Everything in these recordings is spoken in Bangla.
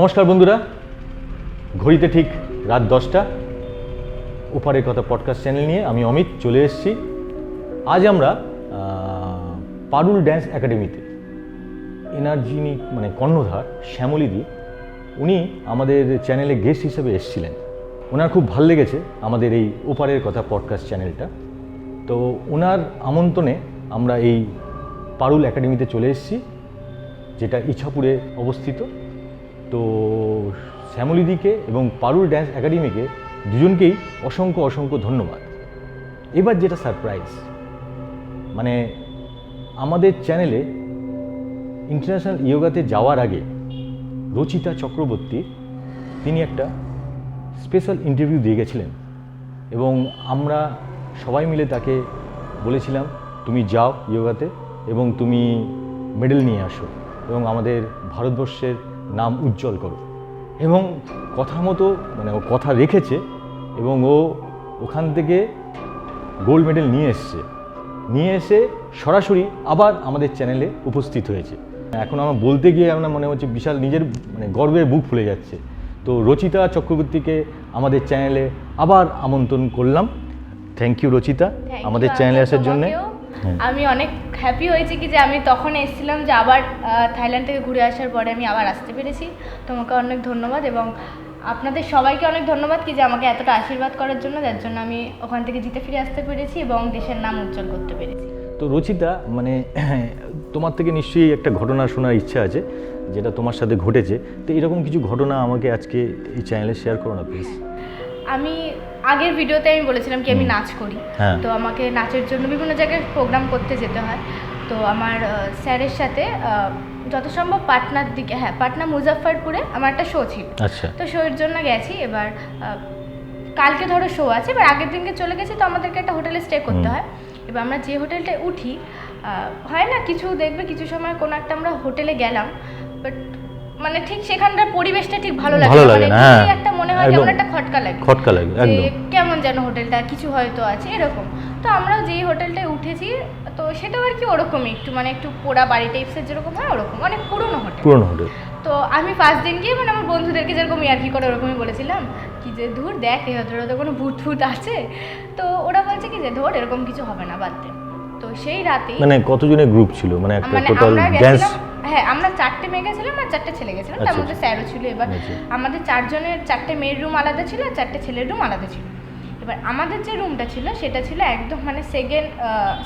নমস্কার বন্ধুরা। ঘড়িতে ঠিক রাত দশটা। ওপারের কথা পডকাস্ট চ্যানেল নিয়ে আমি অমিত চলে এসেছি। আজ আমরা পারুল ড্যান্স একাডেমিতে এনার্জিনি মানে কর্ণধার শ্যামলীদি উনি আমাদের চ্যানেলে গেস্ট হিসেবে এসেছিলেন। ওনার খুব ভালো লেগেছে আমাদের এই ওপারের কথা পডকাস্ট চ্যানেলটা তো ওনার আমন্ত্রণে আমরা এই পারুল একাডেমিতে চলে এসেছি, যেটা ইছাপুরে অবস্থিত। তো শ্যামলীদিকে এবং পারুল ড্যান্স একাডেমিকে দুজনকেই অসংখ্য অসংখ্য ধন্যবাদ। এবার যেটা সারপ্রাইজ মানে আমাদের চ্যানেলে ইন্টারন্যাশনাল ইয়োগাতে যাওয়ার আগে রচিতা চক্রবর্তী, তিনি একটা স্পেশাল ইন্টারভিউ দিয়ে গেছিলেন এবং আমরা সবাই মিলে তাকে বলেছিলাম, তুমি যাও ইয়োগাতে এবং তুমি মেডেল নিয়ে আসো। এবং আমাদের ভারতবর্ষের নাম উজ্জ্বল করো। এবং কথা মতো মানে ও কথা রেখেছে এবং ও ওখান থেকে গোল্ড মেডেল নিয়ে এসছে। নিয়ে এসে সরাসরি আবার আমাদের চ্যানেলে উপস্থিত হয়েছে। এখন আমার বলতে গিয়ে আমার মনে হচ্ছে বিশাল নিজের মানে গর্বে বুক ফুলে যাচ্ছে। তো রচিতা চক্রবর্তীকে আমাদের চ্যানেলে আবার আমন্ত্রণ করলাম। Thank you Rachita. আমাদের চ্যানেলে আসার জন্য। আমি অনেক হ্যাপি হয়েছি কি যে আমি তখন এসেছিলাম যে আবার থাইল্যান্ড থেকে ঘুরে আসার পরে আমি আবার আসতে পেরেছি। তোমাকে অনেক ধন্যবাদ এবং আপনাদের সবাইকে অনেক ধন্যবাদ কি যে আমাকে এতটা আশীর্বাদ করার জন্য যার জন্য আমি ওখান থেকে জিতে ফিরে আসতে পেরেছি এবং দেশের নাম উজ্জ্বল করতে পেরেছি। তো রচিতা মানে তোমার থেকে নিশ্চয়ই একটা ঘটনা শোনার ইচ্ছা আছে যেটা তোমার সাথে ঘটেছে। তো এরকম কিছু ঘটনা আমাকে আজকে এই চ্যানেলে শেয়ার করো না প্লিজ আমি আগের ভিডিওতে আমি বলেছিলাম কি আমি নাচ করি। হ্যাঁ। তো আমাকে নাচের জন্য বিভিন্ন জায়গায় প্রোগ্রাম করতে যেতে হয়। তো আমার স্যারের সাথে যত সম্ভব পাটনার দিকে হ্যাঁ পাটনা মুজাফফরপুরে আমার একটা শো ছিল। আচ্ছা। তো শোয়ের জন্য গেছি। এবার কালকে ধরো শো আছে এবার আগের দিনকে চলে গেছি তো আমাদেরকে একটা হোটেলে স্টে করতে হয়। এবার আমরা যে হোটেলটায় উঠি হয় না কিছু দেখবে কিছু সময় কোনো একটা আমরা হোটেলে গেলাম। বাট মানে ঠিক সেখানকার পরিবেশটা ঠিক ভালো লাগে মানে হ্যাঁ। একটা মনে হয়। কেমন একটা খটকা লাগে। খটকা লাগে একদম। কেমন যেন হোটেলটা কিছু হয়তো আছে এরকম। তো আমরা যেই হোটেলটায় উঠেছি তো সেটাও আর কি ওরকমই একটু মানে একটু পোড়া বাড়ি টাইপসের যেরকম হয় ওরকম অনেক পুরনো হোটেল। পুরনো হোটেল। তো আমি ফার্স্ট দিন গিয়ে মানে আমার বন্ধুদেরকে যেরকম ইয়ার্কি করে ওরকমই বলেছিলাম কি যে ধুর দেখ এই হোটেলে তো কোনো ভূত ফুত আছে। তো ওরা বলছে কি যে ধর এরকম কিছু হবে না বাদ দে। তো সেই রাতেই মানে কতজনের গ্রুপ ছিল? মানে একটা মানে টোটাল আমরা গেছিলাম হ্যাঁ আমরা চারটে মেয়ে গেছিলাম আর চারটে ছেলে গেছিলাম। তার আচ্ছা, মধ্যে স্যারও ছিল এবার। আচ্ছা। আমাদের চারজনের চারটে মেয়ের রুম আলাদা ছিল আর চারটে ছেলের রুম আলাদা ছিল। এবার আমাদের যে রুমটা ছিল সেটা ছিল একদম মানে সেকেন্ড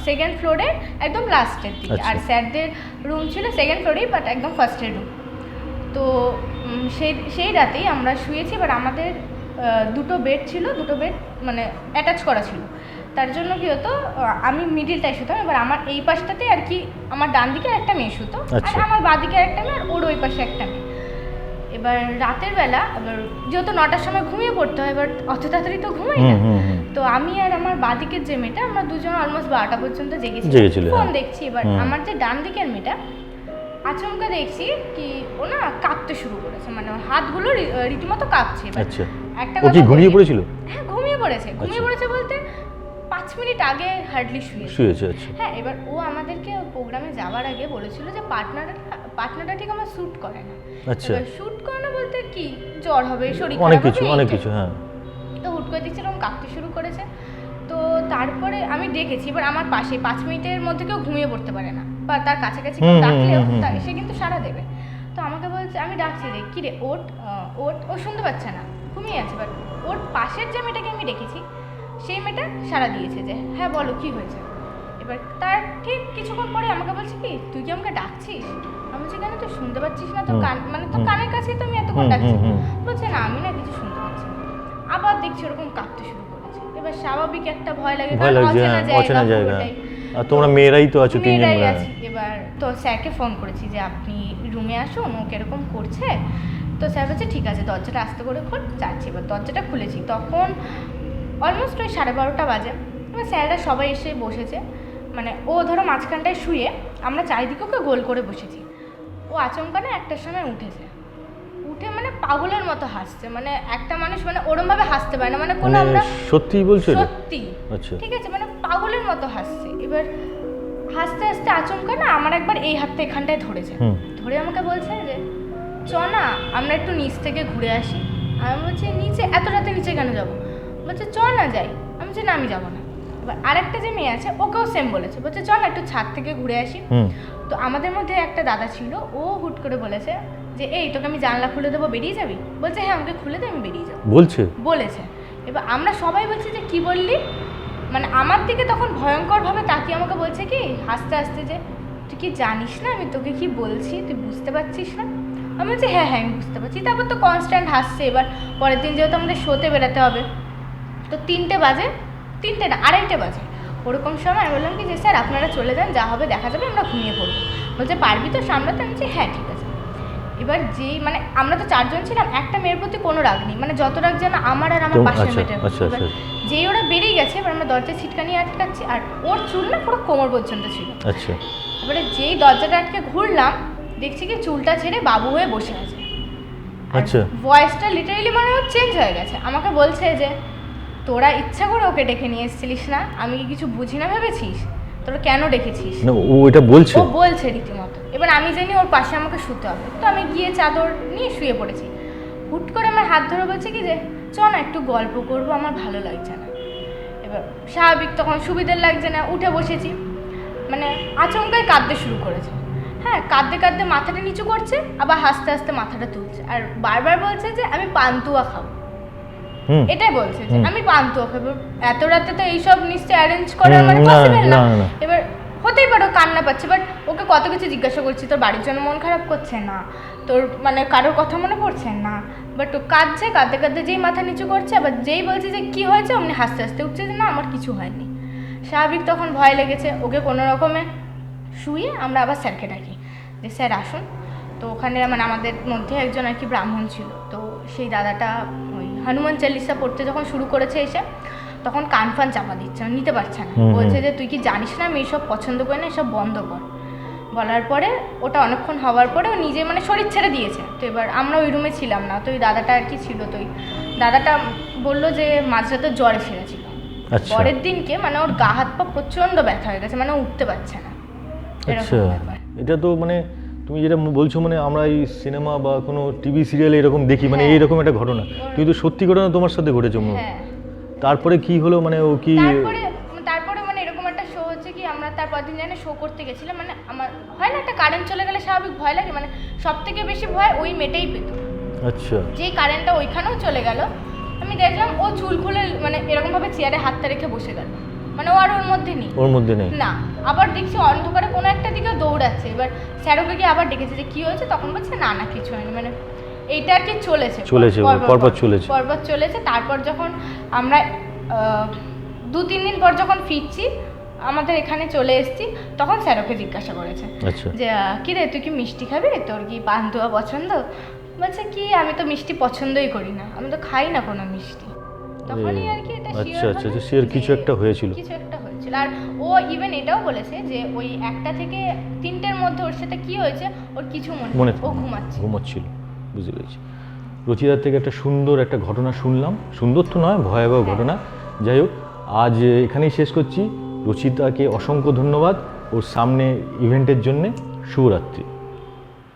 সেকেন্ড ফ্লোরে একদম লাস্টের দিকে। আচ্ছা। আর স্যারদের রুম ছিল সেকেন্ড ফ্লোরেই বাট একদম ফার্স্টের রুম তো সেই সেই রাতেই আমরা শুয়েছি এবার আমাদের দুটো বেড ছিল দুটো বেড মানে অ্যাটাচ করা ছিল। তার জন্য কি হতো আমি মিডিলটায় শুতাম এবার আমার এই পাশটাতে আর কি আমার ডান দিকে একটা মেয়ে শুতো আর আচ্ছা। আমার বাঁ দিকে একটা মেয়ে আর ওর ওই পাশে একটা মেয়ে। এবার রাতের বেলা এবার যেহেতু নটার সময় ঘুমিয়ে পড়তে হয় এবার অত তাড়াতাড়ি তো ঘুমাই না। তো আমি আর আমার বাদিকের যে মেয়েটা আমরা দুজন অলমোস্ট বারোটা পর্যন্ত জেগেছি ফোন হ্যাঁ। দেখছি এবার আমার যে ডান দিকের মেয়েটা আচমকা দেখছি কি ও না কাঁপতে শুরু করেছে মানে হাতগুলো রীতিমতো কাঁপছে। আচ্ছা। একটা ঘুমিয়ে পড়েছিল? হ্যাঁ ঘুমিয়ে পড়েছে। ঘুমিয়ে আচ্ছা। পড়েছে বলতে পাঁচ মিনিট আগে হার্ডলি শুয়ে শুয়েছে আচ্ছা। হ্যাঁ এবার ও আমাদেরকে প্রোগ্রামে যাওয়ার আগে বলেছিল যে পার্টনারটা পার্টনারটা ঠিক আমার স্যুট করে না। আচ্ছা। শ্যুট করে না বলতে কি? জ্বর হবে শরীর অনেক কিছু অনেক কিছু হ্যাঁ। তো হুট করে দেখছি এরকম কাঁপতে শুরু করেছে। তো তারপরে আমি দেখেছি এবার আমার পাশে পাঁচ মিনিটের মধ্যে কেউ ঘুমিয়ে পড়তে পারে না। বা তার কাছাকাছি ডাকলেও। সে কিন্তু সাড়া দেবে। তো আমাকে বলছে আমি ডাকছি রে কী রে ওট ওট ও শুনতে পাচ্ছে না ঘুমিয়ে আছে। বাট ওর পাশের যে মেয়েটাকে আমি দেখেছি সেই মেয়েটা সাড়া দিয়েছে যে হ্যাঁ বলো কি হয়েছে? এবার তার ঠিক কিছুক্ষণ পরে আমাকে বলছে কি তুই কি আমাকে ডাকছিস? আমি বলছি কেন তুই শুনতে পাচ্ছিস না? তোর কান মানে তোর কানের কাছেই তো আমি এতক্ষণ ডাকছি। বলছে না আমি না কিছু শুনতে পাচ্ছি আবার দেখছি ওরকম কাঁপতে শুরু করেছে। এবার স্বাভাবিক একটা ভয় লাগে কারণ লাগছে অচেনা হ্যাঁ জায়গা। আর তোমরা মেয়েরাই তো আছো তিনজন হ্যাঁ। আছি। এবার তো স্যারকে ফোন করেছি যে আপনি রুমে আসুন ও কীরকম করছে? তো স্যার বলছে ঠিক আছে দরজাটা আস্তে করে খোল যাচ্ছি। এবার দরজাটা খুলেছি। তখন অলমোস্ট ওই সাড়ে বারোটা বাজে। এবার স্যাররা সবাই এসে বসেছে। মানে ও ধরো মাঝখানটায় শুয়ে আমরা চারিদিকে ওকে গোল করে বসেছি। ও আচমকা না একটার সময় উঠেছে। উঠে মানে পাগলের মতো হাসছে। মানে একটা মানুষ মানে ওরম ভাবে হাসতে পারে না। মানে কোনো মানে আমরা সত্যিই বলছো সত্যি। আচ্ছা। ঠিক আছে? মানে পাগলের মতো হাসছে। এবার হাসতে হাসতে আচমকা না আমার একবার এই হাতটা এখানটায় ধরেছে। ধরে আমাকে বলছে যে চ না আমরা একটু নিচ থেকে ঘুরে আসি। আমি বলছি নিচে? এত রাতে নিচে কেন যাব? বলছে চ না যাই। আমি বলছি না আমি যাব না। এবার আরেকটা যে মেয়ে আছে ওকেও সেম বলেছে। বলছে চল না একটু ছাদ থেকে ঘুরে আসি। তো আমাদের মধ্যে একটা দাদা ছিল ও হুট করে বলেছে যে এই তোকে আমি জানলা খুলে দেবো বেরিয়ে যাবি? বলছে হ্যাঁ আমাকে খুলে দে আমি বেরিয়ে যাব। বলছে? বলেছে। এবার আমরা সবাই বলছি যে কি বললি? মানে আমার দিকে তখন ভয়ঙ্করভাবে তাকিয়ে আমাকে বলছে কি হাসতে হাসতে যে তুই কি জানিস না আমি তোকে কি বলছি? তুই বুঝতে পারছিস না? আমি বলছি হ্যাঁ হ্যাঁ আমি বুঝতে পারছি। তারপর তো কনস্ট্যান্ট হাসছে। এবার পরের দিন যেহেতু আমাদের শোতে বেরোতে হবে তো তিনটে বাজে তিনটে না আড়াইটে বাজে। ওরকম সময় আমি বললাম কি যে স্যার আপনারা চলে যান যা হবে দেখা যাবে আমরা ঘুমিয়ে পড়ব। বলছে পারবি তো সামলাতে? আমি বলছি হ্যাঁ ঠিক আছে। এবার যেই মানে আমরা তো চারজন ছিলাম একটা মেয়ের প্রতি কোনো রাগ নেই। মানে যত রাগ যেন আমার আর আমার পাশের আচ্ছা, মেয়েটার। আচ্ছা, আচ্ছা। যেই ওরা বেরিয়ে গেছে এবার আমরা দরজা ছিটকানি আটকাচ্ছি আর ওর চুল না পুরো কোমর পর্যন্ত ছিল। আচ্ছা। এবারে যেই দরজাটা আটকে ঘুরলাম দেখছি কি চুলটা ছেড়ে বাবু হয়ে বসে আছে। আচ্ছা। ভয়েসটা লিটারেলি মানে চেঞ্জ হয়ে গেছে। আমাকে বলছে যে তোরা ইচ্ছা করে ওকে ডেকে নিয়ে এসেছিলিস না? আমি কি কিছু বুঝি না ভেবেছিস? তোরা কেন ডেকেছিস? না ও এটা বলছে। ও বলছে রীতিমতো। এবার আমি জানি ওর পাশে আমাকে শুতে হবে। তো আমি গিয়ে চাদর নিয়ে শুয়ে পড়েছি। হুট করে আমার হাত ধরে বলছে কি যে চ না একটু গল্প করব আমার ভালো লাগছে না। এবার স্বাভাবিক তখন সুবিধার লাগছে না উঠে বসেছি। মানে আচমকাই কাঁদতে শুরু করেছে। হ্যাঁ কাঁদতে কাঁদতে মাথাটা নিচু করছে আবার হাসতে হাসতে মাথাটা তুলছে। আর বারবার বলছে যে আমি পান্তুয়া খাব। এটাই বলছে যে আমি পান্তুয়া খাব এত রাতে তো এইসব নিশ্চয়ই অ্যারেঞ্জ হুম, মানে না, পসিবল। এবার হতেই পারো কান্না পাচ্ছে বাট ওকে কত কিছু জিজ্ঞাসা করছি তোর বাড়ির জন্য মন খারাপ করছে না তোর মানে কারোর কথা মনে পড়ছে না বাট ও কাঁদছে কাঁদতে কাঁদতে যেই মাথা নিচু করছে আবার যেই বলছে যে কি হয়েছে অমনি হাসতে হাসতে উঠছে যে না আমার কিছু হয়নি। স্বাভাবিক তখন ভয় লেগেছে ওকে কোনো রকমে শুয়ে আমরা আবার স্যারকে ডাকি যে স্যার আসুন। তো ওখানে মানে আমাদের মধ্যে একজন আর কি ব্রাহ্মণ ছিল তো সেই দাদাটা হনুমান চালিসা পড়তে যখন শুরু করেছে এসে তখন কান ফান চাপা দিচ্ছে মানে নিতে পারছে না। বলছে যে তুই কি জানিস না আমি এইসব পছন্দ করি না এসব বন্ধ কর। বলার পরে ওটা অনেকক্ষণ হওয়ার পরে ও নিজে মানে শরীর ছেড়ে দিয়েছে। তো এবার আমরা ওই রুমে ছিলাম না তো ওই দাদাটা আর কি ছিল তো দাদাটা বলল যে মাঝরাতে জ্বর এসে গেছিল আচ্ছা। পরের দিনকে মানে ওর গা হাত পা প্রচণ্ড ব্যথা হয়ে গেছে মানে উঠতে পারছে না। আচ্ছা। এটা তো মানে তুমি যেটা বলছো মানে আমরা এই সিনেমা বা কোনো টিভি সিরিয়ালে এরকম দেখি মানে হ্যাঁ। এইরকম একটা ঘটনা। কিন্তু সত্যি ঘটনা তোমার সাথে ঘটেছে মনে হয়। তারপরে কি হলো? মানে ও কি তারপরে তারপরে মানে এরকম একটা শো হচ্ছে কি আমরা তারপর দিন জানি শো করতে গেছিলাম মানে আমার হয় না একটা কারেন্ট চলে গেলে স্বাভাবিক ভয় লাগে মানে সব থেকে বেশি ভয় ওই মেয়েটাই পেত। আচ্ছা। যেই কারেন্টটা ওইখানেও চলে গেল আমি দেখলাম ও চুল খুলে মানে এরকমভাবে চেয়ারে হাতটা রেখে বসে গেল। মানে ও আর ওর মধ্যে নেই। ওর মধ্যে নেই। না আবার দেখছি অন্ধকারে কোনো একটা দিকে দৌড়াচ্ছে। এবার স্যারোকে গিয়ে আবার ডেকেছে যে কি হয়েছে? তখন বলছে না না কিছু হয়নি। মানে এইটা আর কি চলেছে। চলেছে, পরপর চলেছে। পরপর চলেছে। তারপর যখন আমরা আহ, দু তিন দিন পর যখন ফিরছি আমাদের এখানে চলে এসেছি তখন স্যারোকে জিজ্ঞাসা করেছে আচ্ছা। যে কি রে তুই কি মিষ্টি খাবি তোর কি পান্তুয়া পছন্দ? বলছে কি? আমি তো মিষ্টি পছন্দই করি না। আমি তো খাই না কোনো মিষ্টি। তখনই আর কি এটা আচ্ছা, আচ্ছা, আচ্ছা, sure কিছু একটা হয়েছিল। কিছু একটা হয়েছিল। আর ও ইভেন এটাও বলেছে যে ওই একটা থেকে তিনটের মধ্যে ওর সাথে কি হয়েছে ওর কিছু মনে। ও ঘুমাচ্ছে। ঘুমোচ্ছিল বুঝতে পেরেছি। রচিতার থেকে একটা সুন্দর একটা ঘটনা শুনলাম সুন্দর তো নয় ভয়াবহ ঘটনা। যাই হোক আজ এখানেই শেষ করছি। রচিতাকে অসংখ্য ধন্যবাদ ওর সামনে ইভেন্টের জন্যে। শুভরাত্রি।